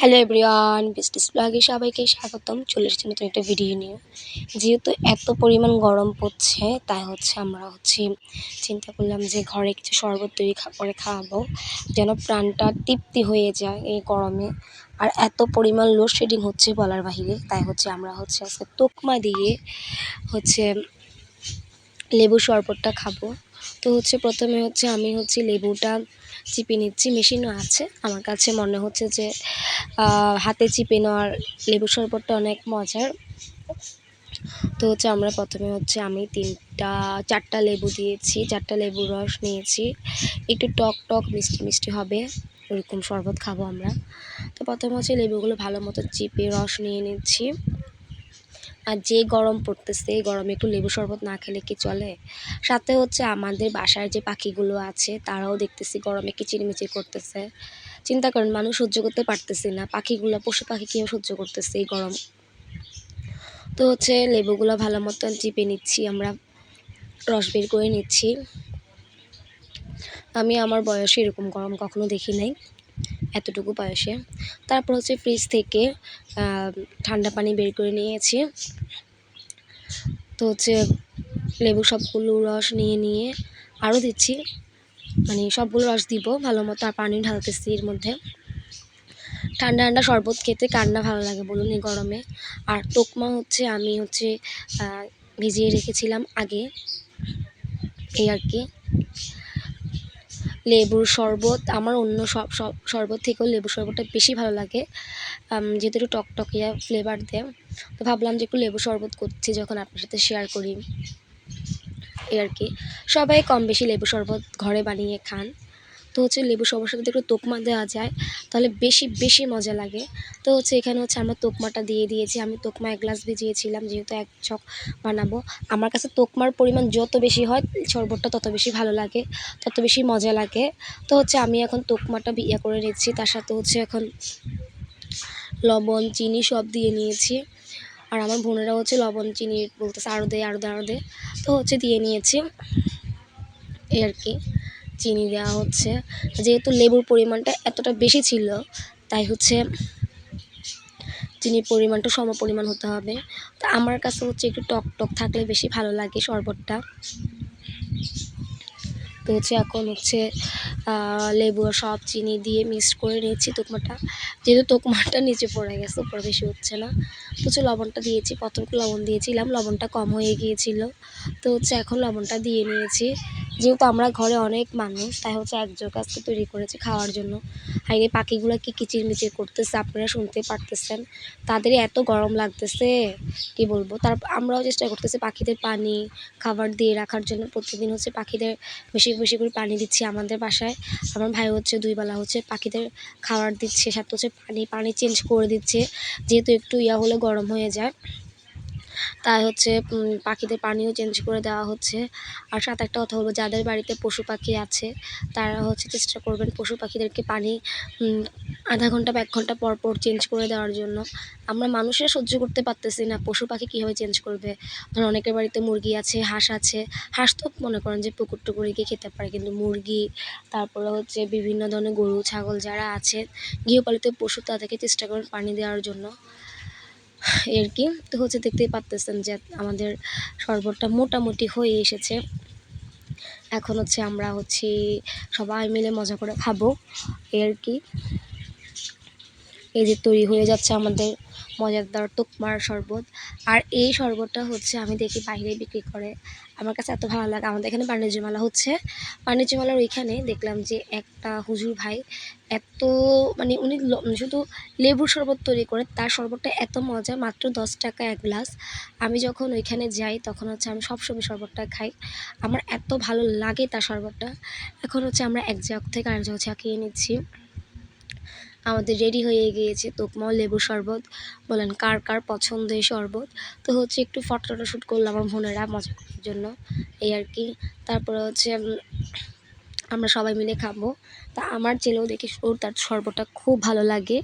Hello everyone, business ব্লগে সবাইকে স্বাগতম। চলে এসেছি নতুন একটা ভিডিও নিয়ে। যেহেতু এত পরিমাণ গরম পড়ছে, তাই হচ্ছে আমরা হচ্ছে চিন্তা করলাম যে ঘরে কিছু শরবত তৈরি করে খাওয়াবো, যেন প্রাণটা তৃপ্তি হয়ে যায় এই গরমে। আর এত পরিমাণ লোডশেডিং হচ্ছে বলার বাহিরে, তাই হচ্ছে আমরা হচ্ছে আজকে তোকমা দিয়ে হচ্ছে লেবু শরবতটা খাব। তো হচ্ছে প্রথমে হচ্ছে আমি হচ্ছে লেবুটা চিপে নিচ্ছি, মেশিনও আছে। আমার কাছে মনে হচ্ছে যে হাতে চিপে নেওয়ার লেবু শরবতটা অনেক মজার। তো হচ্ছে আমরা প্রথমে হচ্ছে আমি তিনটা, চারটা লেবু দিয়েছি, চারটা লেবুর রস নিয়েছি। একটু টক টক, মিষ্টি মিষ্টি হবে, ওরকম শরবত খাব আমরা। তো প্রথমে হচ্ছে লেবুগুলো ভালো মতো চিপে রস নিয়ে নিচ্ছি। আর যে গরম পড়তেছে, এই গরমে একটু লেবু শরবত না খেলে কি চলে? সাথে হচ্ছে আমাদের বাসার যে পাখিগুলো আছে, তারাও দেখতেছি গরমে কিচিরমিচির করতেছে। চিন্তা করেন, মানুষ সহ্য করতে পারতেছি না। পাখিগুলো, পশু পাখি কেউ সহ্য করতেছে এই গরম? তো হচ্ছে লেবুগুলো ভালো মতন চিপে নিচ্ছি, আমরা রস বের করে নিচ্ছি। আমি আমার বয়সে এরকম গরম কখনো দেখি নাই। এতটুকু বয়সে। তারপর হচ্ছে ফ্রিজ থেকে ঠান্ডা পানি বের করে নিয়েছি। তো হচ্ছে লেবু সবগুলো রস নিয়ে নিয়ে আরও দিচ্ছি। মানে সবগুলো রস দিব ভালো মতো, আর পানি ঢালতেছি এর মধ্যে। ঠান্ডা ঠান্ডা শরবত খেতে কান্না ভালো লাগে বলুন এই গরমে। আর তোকমা হচ্ছে আমি হচ্ছে ভিজিয়ে রেখেছিলাম আগে। এই আর কি। লেবুর শরবত, আমার অন্য সব সব শরবত থেকেও লেবুর শরবতটা বেশি ভালো লাগে। যেহেতু একটু টকটকিয়া ফ্লেভার দেয়, তো ভাবলাম যে একটু লেবু শরবত করছি যখন আপনার সাথে শেয়ার করি। এই আর কি। সবাই কম বেশি লেবু শরবত ঘরে বানিয়ে খান। তো হচ্ছে লেবু সবার সাথে একটু তোকমা দেওয়া যায়, তাহলে বেশি বেশি মজা লাগে। তো হচ্ছে এখানে হচ্ছে আমরা তোকমাটা দিয়ে দিয়েছি। আমি তোকমা এক গ্লাস ভিজিয়েছিলাম, যেহেতু এক ছক বানাবো। আমার কাছে তোকমার পরিমাণ যত বেশি হয়, শরবতটা তত বেশি ভালো লাগে, তত বেশি মজা লাগে। তো হচ্ছে আমি এখন তোকমাটা ইয়ে করে নিচ্ছি তার সাথে হচ্ছে এখন লবণ, চিনি সব দিয়ে নিয়েছি। আর আমার বোনেরা হচ্ছে লবণ, চিনি বলতেছে আরও দে আরও দে আরও দে। তো হচ্ছে দিয়ে নিয়েছি। এই আর কি। চিনি দেওয়া হচ্ছে। যেহেতু লেবুর পরিমাণটা এতটা বেশি ছিল, তাই হচ্ছে চিনির পরিমাণটা সম পরিমাণ হতে হবে। তো আমার কাছে হচ্ছে একটু টক টক থাকলে বেশি ভালো লাগে শরবতটা। তো হচ্ছে এখন হচ্ছে লেবু সব চিনি দিয়ে মিক্সড করে নিয়েছি তোকমাটা যেহেতু তোকমাটা নিচে পড়ে গেছে, উপরে বেশি হচ্ছে না। তো হচ্ছে লবণটা দিয়েছি, প্রথম লবণ দিয়েছিলাম, লবণটা কম হয়ে গিয়েছিল। তো হচ্ছে এখন লবণটা দিয়ে নিয়েছি। যেহেতু আমরা ঘরে অনেক মানুষ, তাই হচ্ছে একজোর কাছকে তৈরি করেছি খাওয়ার জন্য। হাইরে পাখিগুলো কি কিচিরমিচির করতেছে আপনারা শুনতে পারতেছেন। তাদের এত গরম লাগতেছে, কি বলব? তার, আমরাও চেষ্টা করতেছি পাখিদের পানি, খাবার দিয়ে রাখার জন্য। প্রতিদিন হচ্ছে পাখিদের বেশি বেশি করে পানি দিচ্ছি আমাদের বাসায়। আমার ভাই হচ্ছে দুই বেলা হচ্ছে পাখিদের খাবার দিচ্ছে, সাথে হচ্ছে পানি পানি চেঞ্জ করে দিচ্ছে। যেহেতু একটু ইয়া হলে গরম হয়ে যায়। তাই হচ্ছে পাখিদের পানিও চেঞ্জ করে দেওয়া হচ্ছে। আর সাথে একটা কথা বলব, যাদের বাড়িতে পশু পাখি আছে, তারা হচ্ছে চেষ্টা করবেন পশু পাখিদেরকে পানি আধা ঘণ্টা বা এক ঘণ্টা পর পর চেঞ্জ করে দেওয়ার জন্য। আমরা মানুষেরা সহ্য করতে পারতেছি না পশু পাখি কীভাবে চেঞ্জ করবে। ধরুন অনেকের বাড়িতে মুরগি আছে, হাঁস আছে, হাঁস তো মনে করেন যে পুকুর টুকুরে গিয়ে খেতে পারে, কিন্তু মুরগি, তারপরে হচ্ছে বিভিন্ন ধরনের গরু, ছাগল যারা আছে, গৃহপালিত পশু তাদেরকে চেষ্টা করেন পানি দেওয়ার জন্য। এর কি? তো হচ্ছে দেখতেই পারতেছেন যে আমাদের শরবতটা মোটামুটি হয়ে এসেছে। এখন হচ্ছে আমরা হচ্ছে সবাই মিলে মজা করে খাব। এর কি? এই যে তৈরি হয়ে যাচ্ছে আমাদের মজাদার তোকমার শরবত। আর এই শরবতটা হচ্ছে আমি দেখি বাইরে বিক্রি করে। আমার কাছে এত ভালো লাগে। আমাদের এখানে বাণিজ্য মেলা হচ্ছে। বাণিজ্য মেলার ওইখানে দেখলাম যে একটা হুজুর ভাই এত মানে উনি শুধু লেবুর শরবত তৈরি করে, তার শরবতটা এত মজা, মাত্র দশ টাকা এক গ্লাস। আমি যখন ওইখানে যাই তখন হচ্ছে আমি সবসময় শরবতটা খাই। আমার এত ভালো লাগে তার শরবতটা। এখন হচ্ছে আমরা এক জায়গা থেকে আরেক জায়গা ছাকিয়ে নিচ্ছি। আমাদের রেডি হয়ে গিয়েছে। তোকমাও লেবু শরবত, বলেন কার কার পছন্দের শরবত। তো হচ্ছে একটু ফটো শ্যুট করলাম আমার বোনেরা মজা করার জন্য, এই আর কি। তারপরে হচ্ছে আমরা সবাই মিলে খাব। তা আমার ছেলেও দেখি ওর তার শরবতটা খুব ভালো লাগে,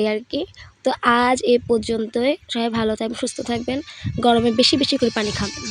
এই আর কি। তো আজ এ পর্যন্তই। সবাই ভালো থাকবেন, সুস্থ থাকবেন। গরমে বেশি বেশি করে পানি খাবেন।